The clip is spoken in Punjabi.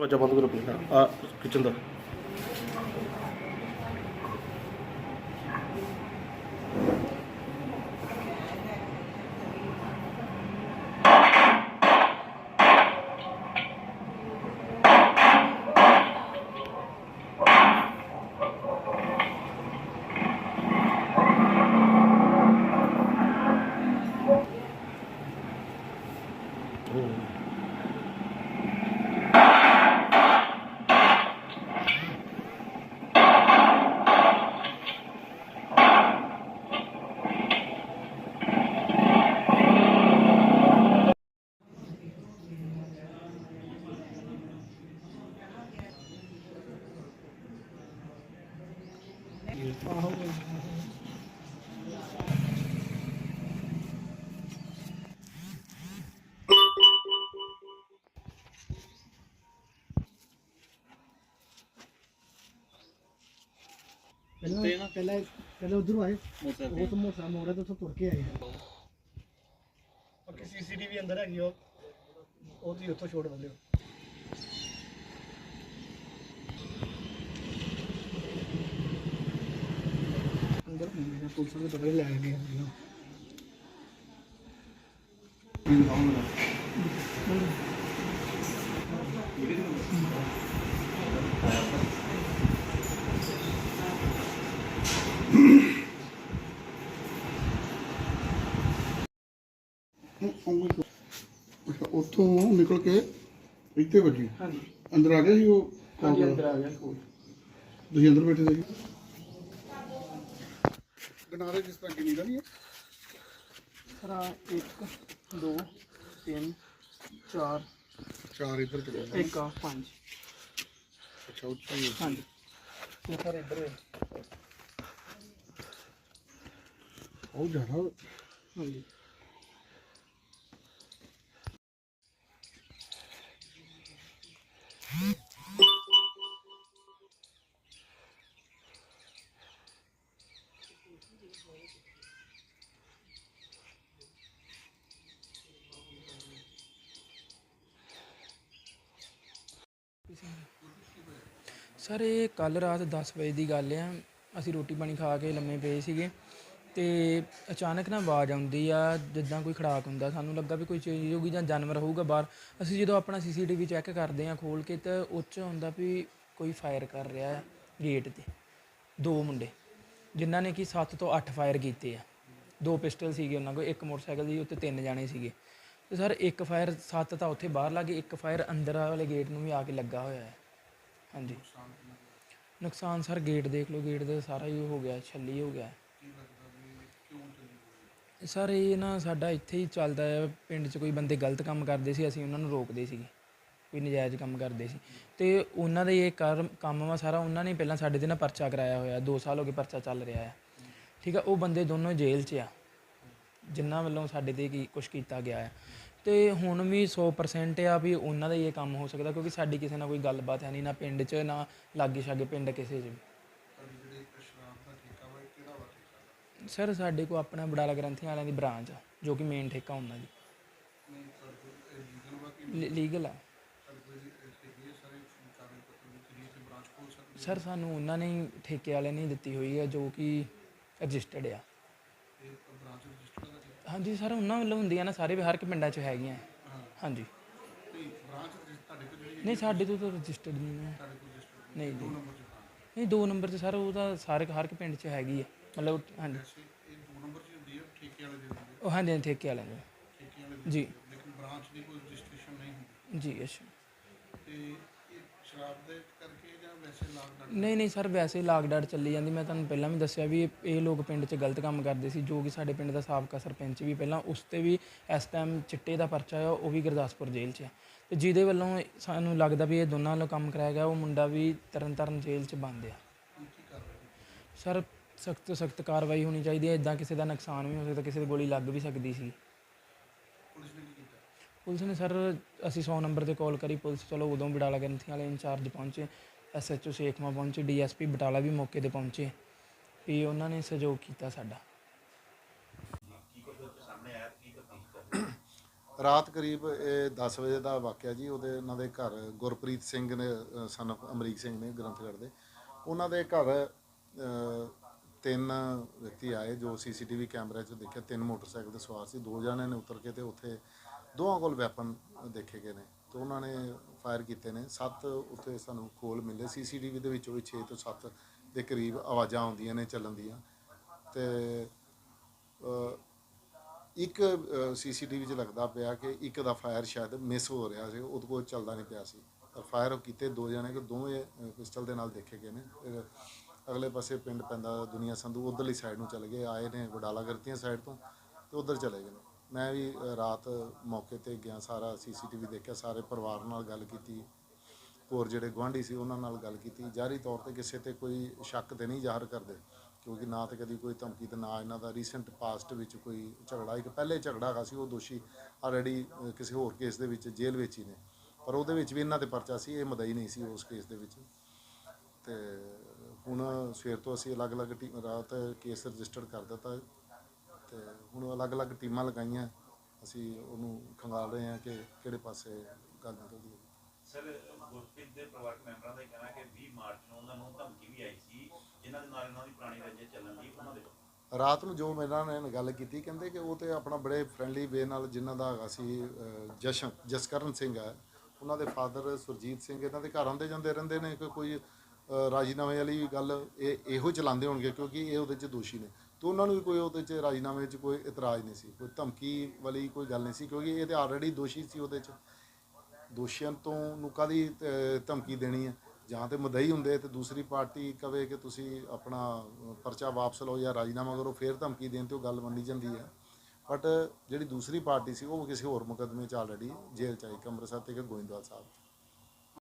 ਦਰਵਾਜ਼ਾ ਬੰਦ ਕਰੋ ਆਪਣਾ ਆ ਕਿਚਨ ਦਾ ਪਹਿਲਾਂ ਪਹਿਲਾਂ ਪਹਿਲਾਂ ਉਧਰੋਂ ਆਏ ਉਹ ਤੋਂ ਮੋਟਾ ਮੋੜਾ ਤੋਂ ਉੱਥੋਂ ਤੁਰ ਕੇ ਆਏ ਬਾਕੀ ਸੀਸੀਟੀਵੀ ਅੰਦਰ ਹੈਗੀ ਉਹ ਉਹ ਤੁਸੀਂ ਉੱਥੋਂ ਛੋੜ ਦਿੰਦੇ ਹੋ ਅੰਦਰ ਹੁੰਦੇ ਨੇ ਪੁਲਿਸ ਦੇ ਬਦਲੇ ਲੈ ਗਏ ਨੇ ਅੱਛਾ ਉੱਥੋਂ ਨਿਕਲ ਕੇ ਇੱਥੇ ਵੱਜੀ। ਹਾਂਜੀ। ਅੰਦਰ ਆ ਗਿਆ ਸੀ ਉਹ? ਹਾਂਜੀ ਅੰਦਰ ਆ ਗਿਆ ਕੋਲ। ਤੁਸੀਂ ਅੰਦਰ ਬੈਠੇ ਸੀ ਗਨਾਰੇ ਜਿਸ ਤਰ੍ਹਾਂ ਗਿਣੀ ਦਾ ਨਹੀਂ ਹੈ? ਸਰਾ 1 2 3 4 ਚਾਰ। ਇੱਧਰ ਚਲੇ ਗਏ। 1 ਆ 5 ਅੱਛਾ ਉੱਥੇ ਹਾਂਜੀ। ਤੇ ਸਰ ਇੱਧਰ ਉਹ ਜ਼ਿਆਦਾ। ਹਾਂਜੀ। ਸਰ ਇਹ ਕੱਲ ਰਾਤ 10 ਵਜੇ ਦੀ ਗੱਲ ਆ। ਅਸੀਂ ਰੋਟੀ ਪਾਣੀ ਖਾ ਕੇ ਲੰਮੇ ਪਏ ਸੀਗੇ। ਤੇ ਅਚਾਨਕ ਨਾ ਆਵਾਜ਼ ਆਉਂਦੀ ਆ, ਜਿੱਦਾਂ ਕੋਈ ਖੜਾਕ ਹੁੰਦਾ, ਸਾਨੂੰ ਲੱਗਾ ਵੀ ਕੋਈ ਚੀਜ਼ ਹੋਊਗੀ ਜਾਂ ਜਾਨਵਰ ਹੋਊਗਾ ਬਾਹਰ। ਅਸੀਂ ਜਦੋਂ ਆਪਣਾ ਸੀਸੀਟੀਵੀ ਚੈੱਕ ਕਰਦੇ ਆ ਖੋਲ ਕੇ ਤਾਂ ਉਹ 'ਚ ਹੁੰਦਾ ਵੀ ਕੋਈ ਫਾਇਰ ਕਰ ਰਿਹਾ ਆ ਗੇਟ ਤੇ। ਦੋ ਮੁੰਡੇ, ਜਿਨ੍ਹਾਂ ਨੇ ਕਿ 7 ਤੋਂ 8 ਫਾਇਰ ਕੀਤੇ ਆ। ਦੋ ਪਿਸਟਲ ਸੀਗੇ ਉਹਨਾਂ ਕੋਲ, ਇੱਕ ਮੋਟਰਸਾਈਕਲ ਦੀ, ਉੱਤੇ ਤਿੰਨ ਜਾਣੇ ਸੀਗੇ। ਤੇ ਸਰ, ਇੱਕ ਫਾਇਰ 7 ਤਾਂ ਉੱਥੇ ਬਾਹਰ ਲੱਗੇ ਇੱਕ ਫਾਇਰ ਅੰਦਰ ਵਾਲੇ ਗੇਟ ਨੂੰ ਵੀ ਆ ਕੇ ਲੱਗਾ ਹੋਇਆ ਹੈ। ਹਾਂਜੀ। ਨੁਕਸਾਨ ਸਰ ਗੇਟ ਦੇਖ ਲਓ ਗੇਟ ਦਾ ਸਾਰਾ ਹੀ ਹੋ ਗਿਆ, ਛੱਲੀ ਹੋ ਗਿਆ। ਸਰ ਇਹ ਨਾ ਸਾਡਾ ਇੱਥੇ ਹੀ ਚੱਲਦਾ ਆ ਪਿੰਡ 'ਚ ਕੋਈ ਬੰਦੇ ਗਲਤ ਕੰਮ ਕਰਦੇ ਸੀ, ਅਸੀਂ ਉਹਨਾਂ ਨੂੰ ਰੋਕਦੇ ਸੀਗੇ। ਕੋਈ ਨਜਾਇਜ਼ ਕੰਮ ਕਰਦੇ ਸੀ। ਤੇ ਉਹਨਾਂ ਦਾ ਇਹ ਕਰ ਕੰਮ ਵਾ ਸਾਰਾ ਉਹਨਾਂ ਨੇ ਪਹਿਲਾਂ ਸਾਡੇ ਤੇ ਨਾ ਪਰਚਾ ਕਰਾਇਆ ਹੋਇਆ। 2 ਸਾਲ ਹੋ ਗਏ ਪਰਚਾ ਚੱਲ ਰਿਹਾ ਆ। ਠੀਕ ਆ, ਉਹ ਬੰਦੇ ਦੋਨੋਂ ਜੇਲ੍ਹ 'ਚ ਆ। ਜਿਨ੍ਹਾਂ ਵੱਲੋਂ ਸਾਡੇ ਤੇ ਕੀ ਕੁਝ ਕੀਤਾ ਗਿਆ ਹੈ ਤੇ ਹੁਣ ਵੀ 100% ਆ ਵੀ ਉਹਨਾਂ ਦਾ ਇਹ ਕੰਮ ਹੋ ਸਕਦਾ, ਕਿਉਂਕਿ ਸਾਡੀ ਕਿਸੇ ਨਾਲ ਕੋਈ ਗੱਲਬਾਤ ਹੈ ਨਹੀਂ, ਨਾ ਪਿੰਡ 'ਚ, ਨਾ ਲਾਗੇ ਛਾਗੇ ਪਿੰਡ ਕਿਸੇ 'ਚ ਵੀ ਸਰ, ਸਾਡੇ ਕੋਲ ਆਪਣਾ ਬਡਾਲਾ ਗ੍ਰੰਥੀ ਵਾਲਿਆਂ ਦੀ ਬ੍ਰਾਂਚ ਆ, ਜੋ ਕਿ ਮੇਨ ਠੇਕਾ ਉਹਨਾਂ ਦੀ। ਲੀਗਲ ਆ। ਸਰ, ਸਾਨੂੰ ਉਹਨਾਂ ਨੇ ਹੀ ਠੇਕੇ ਵਾਲਿਆਂ ਨੇ ਹੀ ਦਿੱਤੀ ਹੋਈ ਹੈ ਜੋ ਕਿ ਰਜਿਸਟਰਡ ਆ। ਹਾਂਜੀ ਸਰ, ਉਹਨਾਂ ਵੱਲੋਂ ਹੁੰਦੀਆਂ ਨਾ ਸਾਰੇ, ਹਰ ਇੱਕ ਪਿੰਡਾਂ 'ਚ ਹੈਗੀਆਂ। ਹਾਂਜੀ। ਨਹੀਂ, ਸਾਡੇ ਤੋਂ ਤਾਂ ਰਜਿਸਟਰਡ ਨਹੀਂ ਹੈ ਨਹੀਂ ਨਹੀਂ, ਦੋ ਨੰਬਰ 'ਚ ਸਰ, ਉਹ ਤਾਂ ਸਾਰੇ, ਹਰ ਇੱਕ ਪਿੰਡ 'ਚ ਹੈਗੀ ਆ। ਮਤਲਬ ਹਾਂਜੀ। ਇਹ ਦੋ ਨੰਬਰ 'ਚ ਹੁੰਦੀ ਹੈ ਠੇਕੇ ਵਾਲੇ ਦੇ ਦਿੰਦੇ ਉਹ ਹਾਂਜੀ ਹਾਂਜੀ, ਠੇਕੇ ਵਾਲਿਆਂ ਦੇ। ਠੇਕੇ ਵਾਲੇ ਜੀ। ਲੇਕਿਨ ਬ੍ਰਾਂਚ ਦੀ ਕੋਈ ਰਜਿਸਟ੍ਰੇਸ਼ਨ ਨਹੀਂ ਹੁੰਦੀ। ਜੀ ਅੱਛਾ। ਤੇ ਇਹ ਸ਼ਰਾਬ ਦੇ ਕਰਕੇ ਜਾਂ ਵੈਸੇ ਲਾਕਡਾਊਨ ਨਹੀਂ ਨਹੀਂ ਸਰ ਵੈਸੇ ਲਾਕਡਾਊਨ ਚੱਲੀ ਜਾਂਦੀ। ਮੈਂ ਤੁਹਾਨੂੰ ਪਹਿਲਾਂ ਵੀ ਦੱਸਿਆ ਵੀ ਇਹ- ਇਹ ਲੋਕ ਪਿੰਡ 'ਚ ਗਲਤ ਕੰਮ ਕਰਦੇ ਸੀ ਜੋ ਕਿ ਸਾਡੇ ਪਿੰਡ ਦਾ ਸਾਬਕਾ ਸਰਪੰਚ ਵੀ ਪਹਿਲਾਂ ਉਸ ਤੇ ਵੀ ਇਸ ਟਾਈਮ ਚਿੱਟੇ ਦਾ ਪਰਚਾ ਆ ਉਹ ਵੀ ਗੁਰਦਾਸਪੁਰ ਜੇਲ੍ਹ 'ਚ ਆ। ਤੇ ਜਿਹਦੇ ਵੱਲੋਂ ਸਾਨੂੰ ਲੱਗਦਾ ਵੀ ਇਹ ਦੋਨਾਂ ਵੱਲੋਂ ਕੰਮ ਕਰਾਇਆ ਗਿਆ ਉਹ ਮੁੰਡਾ ਵੀ ਤਰਨ ਤਾਰਨ ਜੇਲ੍ਹ 'ਚ ਬੰਦ ਆ। ਸਰ ਸਖਤ ਤੋਂ ਸਖਤ ਕਾਰਵਾਈ ਹੋਣੀ ਚਾਹੀਦੀ ਹੈ ਇਦਾਂ ਕਿਸੇ ਦਾ ਨੁਕਸਾਨ ਵੀ ਹੋ ਸਕਦਾ ਕਿਸੇ ਦੀ ਗੋਲੀ ਲੱਗ ਵੀ ਸਕਦੀ ਸੀ। ਪੁਲਿਸ ਨੇ ਸਰ ਅਸੀਂ 100 ਨੰਬਰ ਤੇ ਕਾਲ ਕਰੀ ਪੁਲਿਸ ਚਲੋ ਉਦੋਂ ਬਟਾਲਾ ਗ੍ਰੰਥੀ ਵਾਲੇ ਇੰਚਾਰਜ ਪਹੁੰਚੇ ਐਸਐਚਓ ਸੇਖਮਾ ਪਹੁੰਚੇ ਡੀਐਸਪੀ ਬਟਾਲਾ ਵੀ ਮੌਕੇ ਤੇ ਪਹੁੰਚੇ ਵੀ ਉਹਨਾਂ ਨੇ ਸਹਿਯੋਗ ਕੀਤਾ ਸਾਡਾ। ਰਾਤ ਕਰੀਬ ਇਹ 10 ਵਜੇ ਦਾ ਵਾਕਿਆ ਜੀ ਉਹਦੇ ਉਹਨਾਂ ਦੇ ਘਰ ਗੁਰਪ੍ਰੀਤ ਸਿੰਘ ਨੇ ਸਨ ਅਮਰੀਕ ਸਿੰਘ ਨੇ ਗ੍ਰੰਥਗੜ੍ਹ ਦੇ। ਉਹਨਾਂ ਦੇ ਘਰ ਤਿੰਨ ਵਿਅਕਤੀ ਆਏ ਜੋ ਸੀਸੀਟੀਵੀ ਕੈਮਰੇ 'ਚ ਦੇਖਿਆ। ਤਿੰਨ ਮੋਟਰਸਾਈਕਲ ਤੇ ਸਵਾਰ ਸੀ। ਦੋ ਜਣੇ ਨੇ ਉਤਰ ਕੇ ਤੇ ਉੱਥੇ ਦੋਵਾਂ ਕੋਲ ਵੈਪਨ ਦੇਖੇ ਗਏ ਨੇ ਤੇ ਉਹਨਾਂ ਨੇ ਫਾਇਰ ਕੀਤੇ ਨੇ। ਸੱਤ ਉੱਥੇ ਸਾਨੂੰ ਕੋਲ ਮਿਲੇ। ਸੀਸੀਟੀਵੀ ਦੇ ਵਿੱਚੋਂ ਵੀ 6 ਤੋਂ 7 ਦੇ ਕਰੀਬ ਆਵਾਜ਼ਾਂ ਆਉਂਦੀਆਂ ਨੇ ਚੱਲਣ ਦੀਆਂ। ਤੇ ਅ, ਇੱਕ ਸੀਸੀਟੀਵੀ 'ਚ ਲੱਗਦਾ ਪਿਆ ਕਿ ਇੱਕ ਦਾ ਫਾਇਰ ਸ਼ਾਇਦ ਮਿਸ ਹੋ ਰਿਹਾ ਸੀ। ਉਹਦੇ ਕੋਲ ਚੱਲਦਾ ਨਹੀਂ ਪਿਆ ਸੀ। ਪਰ ਫਾਇਰ ਕੀਤੇ ਦੋ ਜਣੇ ਕਿ ਦੋਵੇਂ ਪਿਸਟਲ ਦੇ ਨਾਲ ਦੇਖੇ ਗਏ ਨੇ। ਅਗਲੇ ਪਾਸੇ ਪਿੰਡ ਪੈਂਦਾ, ਦੁਨੀਆ ਸੰਧੂ ਉਧਰਲੀ ਸਾਈਡ ਨੂੰ ਚਲੇ ਗਏ, ਆਏ ਨੇ ਵਡਾਲਾ ਗਰਤੀਆਂ ਸਾਈਡ ਤੋਂ ਤੇ ਉਧਰ ਚਲੇ ਗਏ ਨੇ। ਮੈਂ ਵੀ ਰਾਤ ਮੌਕੇ ਤੇ ਗਿਆ, ਸਾਰਾ ਸੀਸੀਟੀਵੀ ਦੇਖਿਆ, ਸਾਰੇ ਪਰਿਵਾਰ ਨਾਲ ਗੱਲ ਕੀਤੀ। ਹੋਰ ਜਿਹੜੇ ਗੁਆਂਢੀ ਸੀ, ਉਹਨਾਂ ਨਾਲ ਗੱਲ ਕੀਤੀ। ਜਾਰੀ ਤੌਰ ਤੇ ਕਿਸੇ ਤੇ ਕੋਈ ਸ਼ੱਕ ਤੇ ਨਹੀਂ ਜ਼ਾਹਰ ਕਰਦੇ, ਕਿਉਂਕਿ ਨਾ ਤੇ ਕਦੀ ਕੋਈ ਧਮਕੀ ਤੇ ਨਾ ਇਹਨਾਂ ਦਾ ਰੀਸੈਂਟ ਪਾਸਟ ਵਿੱਚ ਕੋਈ ਝਗੜਾ, ਇੱਕ ਪਹਿਲੇ ਝਗੜਾ ਹੈਗਾ ਸੀ, ਉਹ ਦੋਸ਼ੀ ਆਲਰੇਡੀ ਕਿਸੇ ਹੋਰ ਕੇਸ ਦੇ ਵਿੱਚ ਜੇਲ੍ਹ ਵਿੱਚ ਹੀ ਨੇ। ਪਰ ਉਹਦੇ ਵਿੱਚ ਵੀ ਇਹਨਾਂ ਤੇ ਪਰਚਾ ਸੀ, ਇਹ ਮਦਈ ਨਹੀਂ ਸੀ ਉਸ ਕੇਸ ਦੇ ਵਿੱਚ। ਤੇ ਹੁਣ ਸਵੇਰ ਤੋਂ ਅਸੀਂ ਅਲੱਗ-ਅਲੱਗ ਟੀਮ ਰਾਤ ਕੇਸ ਰਜਿਸਟਰ ਕਰ ਦਿੱਤਾ ਤੇ ਹੁਣ ਅਲੱਗ-ਅਲੱਗ ਟੀਮਾਂ ਲਗਾਈਆਂ। ਅਸੀਂ ਉਹਨੂੰ ਖੰਗਾਲ ਰਹੇ ਹਾਂ ਕਿ ਕਿਹੜੇ ਪਾਸੇ ਗੱਲ ਨਿਕਲਦੀ ਹੈ। ਸਰ ਗੁਰਪ੍ਰੀਤ ਦੇ ਪਰਿਵਾਰਕ ਮੈਂਬਰਾਂ ਦਾ ਕਹਿਣਾ ਕਿ 20 ਮਾਰਚ ਨੂੰ ਉਹਨਾਂ ਨੂੰ ਧਮਕੀ ਵੀ ਆਈ ਸੀ ਜਿਨ੍ਹਾਂ ਦੇ ਨਾਲ ਇਹਨਾਂ ਦੀ ਪੁਰਾਣੀ ਰੰਜਿਸ਼ ਚੱਲਣ ਦੀ ਉਹਨਾਂ ਦੇ ਰਾਤ ਨੂੰ ਜੋ ਮੇਰੇ ਨਾਲ ਗੱਲ ਕੀਤੀ ਕਹਿੰਦੇ ਕਿ ਉਹ ਤੇ ਆਪਣਾ ਬੜੇ ਫ੍ਰੈਂਡਲੀ ਵੇ ਨਾਲ ਜਿਨ੍ਹਾਂ ਦਾ ਹੈਗਾ ਸੀ ਜਸ਼ਨ ਜਸਕਰਨ ਸਿੰਘ ਹੈ ਉਹਨਾਂ ਦੇ ਫਾਦਰ ਸੁਰਜੀਤ ਸਿੰਘ ਇਹਨਾਂ ਦੇ ਘਰ ਆਉਂਦੇ ਜਾਂਦੇ ਰਹਿੰਦੇ ਨੇ ਕਿ ਕੋਈ ਰਾਜੀਨਾਮੇ ਵਾਲੀ ਗੱਲ ਇਹ ਇਹੋ ਚਲਾਉਂਦੇ ਹੋਣਗੇ ਕਿਉਂਕਿ ਇਹ ਉਹਦੇ 'ਚ ਦੋਸ਼ੀ ਨੇ। ਤੇ ਉਹਨਾਂ ਨੂੰ ਵੀ ਕੋਈ ਉਹਦੇ 'ਚ ਰਾਜੀਨਾਮੇ 'ਚ ਕੋਈ ਇਤਰਾਜ਼ ਨਹੀਂ ਸੀ, ਕੋਈ ਧਮਕੀ ਵਾਲੀ ਕੋਈ ਗੱਲ ਨਹੀਂ ਸੀ ਕਿਉਂਕਿ ਇਹ ਤੇ ਆਲਰੇਡੀ ਦੋਸ਼ੀ ਸੀ ਉਹਦੇ 'ਚ। ਦੋਸ਼ੀਆਂ ਤੋਂ ਨੂੰ ਕਾਹਦੀ ਧਮਕੀ ਦੇਣੀ ਹੈ। ਜਾਂ ਤੇ ਮਦਈ ਹੁੰਦੇ ਤੇ ਦੂਸਰੀ ਪਾਰਟੀ ਕਵੇ ਕਿ ਤੁਸੀਂ ਆਪਣਾ ਪਰਚਾ ਵਾਪਸ ਲਓ ਜਾਂ ਰਾਜੀਨਾਮਾ ਕਰੋ, ਫਿਰ ਧਮਕੀ ਦੇਣ ਤੇ ਉਹ ਗੱਲ ਮੰਨੀ ਜਾਂਦੀ ਹੈ। ਬਟ ਜਿਹੜੀ ਦੂਸਰੀ ਪਾਰਟੀ ਸੀ, ਉਹ ਕਿਸੇ ਹੋਰ ਮੁਕੱਦਮੇ 'ਚ ਆਲਰੇਡੀ ਜੇਲ੍ਹ ਚ ਆਈ ਅੰਮ੍ਰਿਤਸਰ ਤੇ ਗੋਇੰਦਵਾਲ ਸਾਹਿਬ।